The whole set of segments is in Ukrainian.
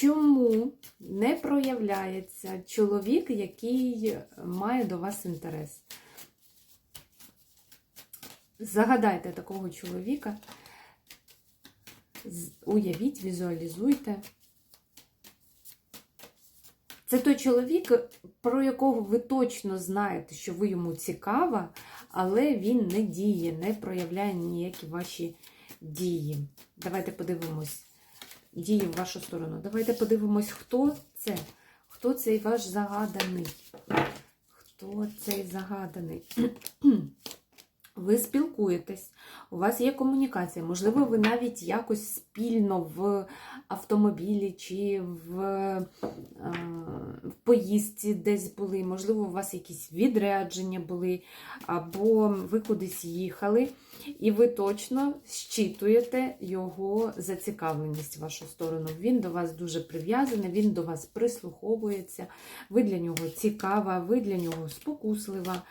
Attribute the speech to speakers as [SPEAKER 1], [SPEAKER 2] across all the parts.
[SPEAKER 1] Чому не проявляється чоловік, який має до вас інтерес? Загадайте такого чоловіка, уявіть, візуалізуйте. Це той чоловік, про якого ви точно знаєте, що ви йому цікава, але він не діє, не проявляє ніякі ваші дії. Давайте подивимось дії в вашу сторону. Давайте подивимось, хто це. Хто цей ваш загаданий? Хто цей загаданий? Ви спілкуєтесь, у вас є комунікація, можливо, ви навіть якось спільно в автомобілі чи в, е, в поїздці десь були, можливо, у вас якісь відрядження були, або ви кудись їхали, і ви точно щитуєте його зацікавленість в вашу сторону. Він до вас дуже прив'язаний, він до вас прислуховується, ви для нього цікава, ви для нього спокуслива,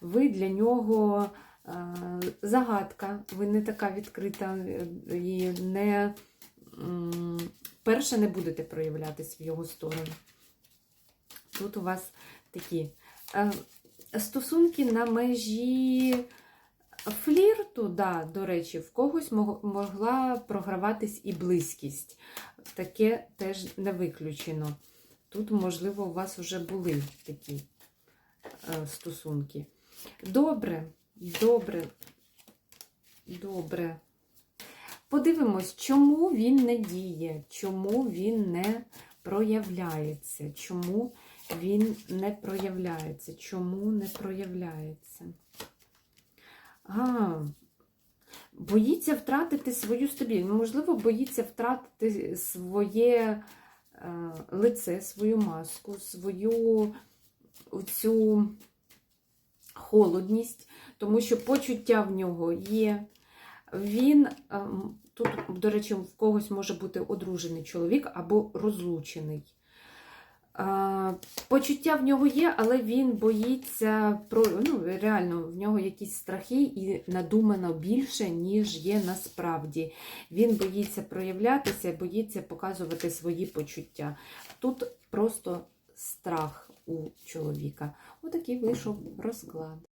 [SPEAKER 1] ви для нього. Е, загадка, ви не така відкрита і не м, перше не будете проявлятись в його сторону. Тут у вас такі е, стосунки на межі флірту, да, до речі, в когось мог- могла програватись і близькість. Таке теж не виключено. Тут, можливо, у вас вже були такі е, стосунки. Добре. Добре. Добре. Подивимось, чому він не діє, чому він не проявляється, чому він не проявляється, чому не проявляється. А, боїться втратити свою стабільність. Можливо, боїться втратити своє е, лице, свою маску, свою цю холодність, тому що почуття в нього є. Він ем, тут, до речі, в когось може бути одружений чоловік або розлучений. Е, Почуття в нього є, але він боїться про ну, реально в нього якісь страхи і надумано більше, ніж є насправді. Він боїться проявлятися, боїться показувати свої почуття. Тут просто страх у чоловіка. Отакий вийшов розклад.